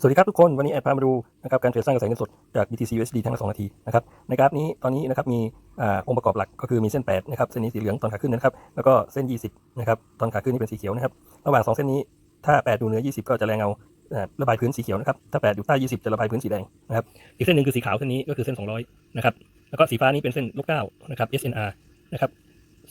สวัสดีครับทุกคน วันนี้แอดพามาดูนะครับการเทรดสร้างกระแสเงินสดจาก BTC USD ทั้งละ2นาทีนะครับในกราฟนี้ตอนนี้นะครับมีองค์ประกอบหลักก็คือมีเส้น 8 นะครับ เส้นนี้สีเหลืองตอนขาขึ้นนะครับ แล้วก็เส้น 20 นะครับ ตอนขาขึ้นนี่เป็นสีเขียวนะครับ ระหว่าง 2 เส้นนี้ถ้า8อยู่เหนือ 20 ก็จะแรงเงาอ่าระบายพื้นสีเขียวนะครับ ถ้า 8 อยู่ใต้ 20 จะระบายพื้นสีแดงนะครับอีกเส้นหนึ่งคือสีขาวเส้นนี้ก็คือเส้น 200 นะครับแล้วก็สีฟ้านี้เป็นเส้นลบ9นะครับ SNR นะครับ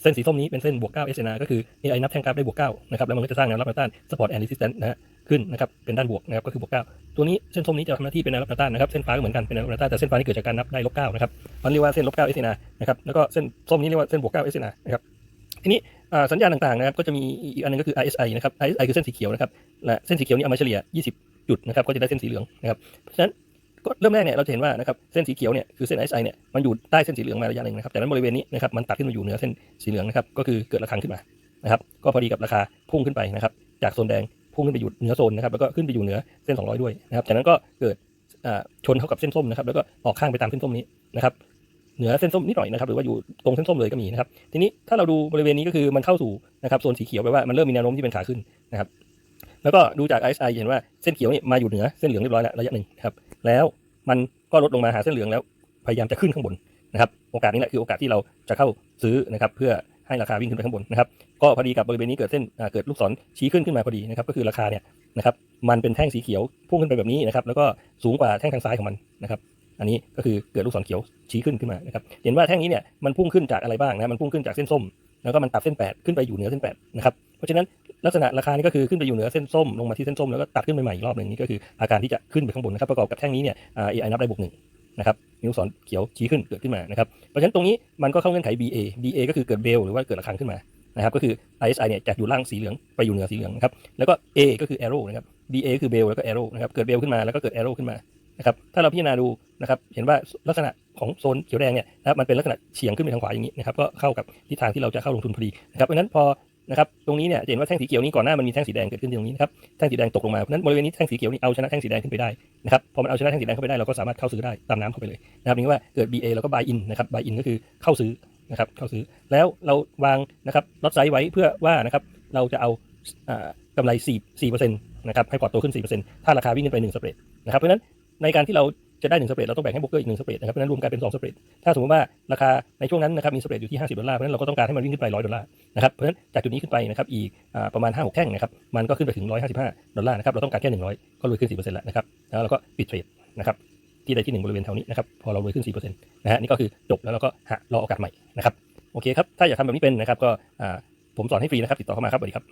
เส้นสีส้มนี้เป็นเส้นบวก9 SNR ก็คือ AI นับแท่งกราฟได้บวก9นะครับแล้วมันก็จะสร้างแนวรับแนวต้าน support and resistance นะฮะ ขึ้นนะครับเป็นด้านบวกนะครับก็คือบวก9ตัวนี้เส้นส้มนี้จะทำหน้าที่เป็นแนวรับแนวต้านนะครับเส้นฟ้าก็เหมือนกันเป็นแนวรับแนวต้านแต่เส้นฟ้านี่เกิดจากการนับได้ลบ9นะครับมันเรียกว่าเส้นลบ9 SNR นานะครับแล้วก็เส้นส้มนี้เรียกว่าเส้นบวก9 SNR นานะครับทีนี้สัญญาณต่างๆนะครับก็จะมีอีกอันนึงก็คือ RSI นะครับ RSI คือเส้นสีเขียวนะครับและเส้นสีเขียวนี้เอามาเฉลี่ย 20 จุดนะครับก็จะได้เส้นสีเหลืองนะครับเพราะฉะนั้นก็เริ่มแรกเนี่ยเราจะเห็นว่านะครับเส้นสีเขียวเนี่ยคือเส้น RSI เนี่ยมันอยู่ใต้เส้นสีเหลืองมาระยะหนึ่งนะครับแต่นั้นบริเวณนี้นะครับมันตัดขึ้นมาอยู่เหนือเส้นสีเหลืองนะครับก็คือเกิดระฆังขึ้นมานะครับก็พอดีกับราคาพุ่งขึ้นไปนะครับจากโซนแดง พุ่งขึ้นไปอยู่เหนือโซนนะครับแล้วก็ขึ้นไปอยู่เหนือเส้น 200 ด้วยนะครับจากนั้นก็เกิดชนเข้ากับเส้นส้มนะครับ แล้วก็ออกข้างไปตามเส้นส้มนี้นะครับเหนือเส้นส้มนิดหน่อยนะครับหรือว่าอยู่ตรงเส้นส้มเลยก็มีนะครับ ทีนี้ถ้าเราดูบริเวณนี้ก็คือมันเข้าสู่นะครับโซนสีเขียวแปลว่ามันเริ่มมีแนวโน้มที่เป็นขาขึ้นนะครับ แล้วก็ดูจาก RSI เห็นว่าเส้นเขียวนี่มาอยู่เหนือเส้นเหลืองเรียบร้อยแล้วระยะหนึ่งครับแล้วมันก็ลดลงมาหาเส้นเหลืองแล้วพยายามจะขึ้นข้างบนนะครับ โอกาสนี้แหละคือโอกาสที่เราจะเข้าซื้อนะครับเพื่อ ให้ราคาวิ่งขึ้นไปข้างบนนะครับก็พอดีกับบริเวณนี้เกิดเส้นเกิดลูกศรชี้ขึ้นขึ้นมาพอดีนะครับก็คือราคาเนี่ยนะครับมันเป็นแท่งสีเขียวพุ่งขึ้นไปแบบนี้นะครับแล้วก็สูงกว่าแท่งทางซ้ายของมันนะครับอันนี้ก็คือเกิดลูกศรเขียวชี้ขึ้นขึ้นมานะครับเห็นว่าแท่งนี้เนี่ยมันพุ่งขึ้นจากอะไรบ้างนะมันพุ่งขึ้นจากเส้นส้ม แล้วก็มันตัดเส้น 8 ขึ้นไปอยู่เหนือเส้น8นะครับเพราะฉะนั้นลักษณะราคานี่ก็คือขึ้นไปอยู่เหนือเส้นส้มลงมาที่เส้นส้มแล้วก็ตัดขึ้นไปใหม่อีกรอบหนึ่งนี่ก็คืออาการที่จะขึ้นไปข้างบนนะครับประกอบกับแท่งนี้เนี่ยอ่า AI นับได้บวกหนึ่ง นะครับมีลูกศรเขียวชี้ขึ้นเกิดขึ้นมานะครับเพราะฉะนั้นตรงนี้มันก็เข้าเงื่อนไข BA BA ก็คือเกิดเบลหรือว่าเกิดระฆังขึ้นมานะครับก็คือ RSI เนี่ยจากอยู่ล่างสีเหลืองไปอยู่เหนือสีเหลืองนะครับแล้วก็ A ก็คือ arrow นะครับ BA คือเบลแล้วก็ arrow นะครับเกิดเบลขึ้นมาแล้วก็เกิด arrow ขึ้นมานะครับถ้าเราพิจารณาดูนะครับเห็นว่าลักษณะของโซนเขียวแดงเนี่ยนะครับมันเป็นลักษณะเฉียงขึ้นไปทางขวาอย่างนี้นะครับก็เข้ากับทิศทางที่เราจะเข้าลงทุนพอดีนะครับเพราะฉะนั้นพอ นะครับตรงนี้เนี่ยเห็นว่าแท่งสีเขียวนี้ก่อนหน้ามันมีแท่งสีแดงเกิดขึ้นตรงนี้นะครับแท่งสีแดงตกลงมาเพราะนั้นบริเวณนี้แท่งสีเขียวนี่เอาชนะแท่งสีแดงขึ้นไปได้นะครับพอมันเอาชนะแท่งสีแดงเข้าไปได้เราก็สามารถเข้าซื้อได้ตามน้ำเข้าไปเลยนะครับนี่ว่าเกิด BA แล้วก็ buy in นะครับ buy in ก็คือเข้าซื้อนะครับเข้าซื้อแล้วเราวางนะครับลดไซส์ไว้เพื่อว่านะครับเราจะเอาอ่ากำไร4 4%นะครับให้พอร์ตโตขึ้น4%ถ้าราคาวิ่งขึ้นไป1สเปรดนะครับเพราะนั้นในการที่เรา จะได้1สเปรดเราต้องแบ่งให้โบรกเกอร์อีก1สเปรดนะครับเพราะนั้นรวมกันเป็น2สเปรดถ้าสมมติว่าราคาในช่วงนั้นนะครับมีสเปรดอยู่ที่ 50 ดอลลาร์เพราะฉะนั้นเราก็ต้องการให้มันวิ่งขึ้นไป100ดอลลาร์นะครับเพราะฉะนั้นจากจุดนี้ขึ้นไปนะครับอีกอประมาณ 5-6 แท่งนะครับมันก็ขึ้นไปถึง 155 ดอลลาร์นะครับเราต้องการแค่ 100 ก็รวยขึ้น 4%แล้วนะครับแล้วเราก็ปิดเทรดนะครับที่ใดที่หนึ่งบริเวณแถวนี้นะครับพอเรารวยขึ้น 4%นะฮะนี่ก็คือจบแล้วเราก็หารอโอกาสใหม่นะครับโอเคครับถ้าอยากทำแบบนี้เป็นนะครับก็ผมสอนให้ฟรีนะครับติดต่อเข้ามาครับสวัสดีครับ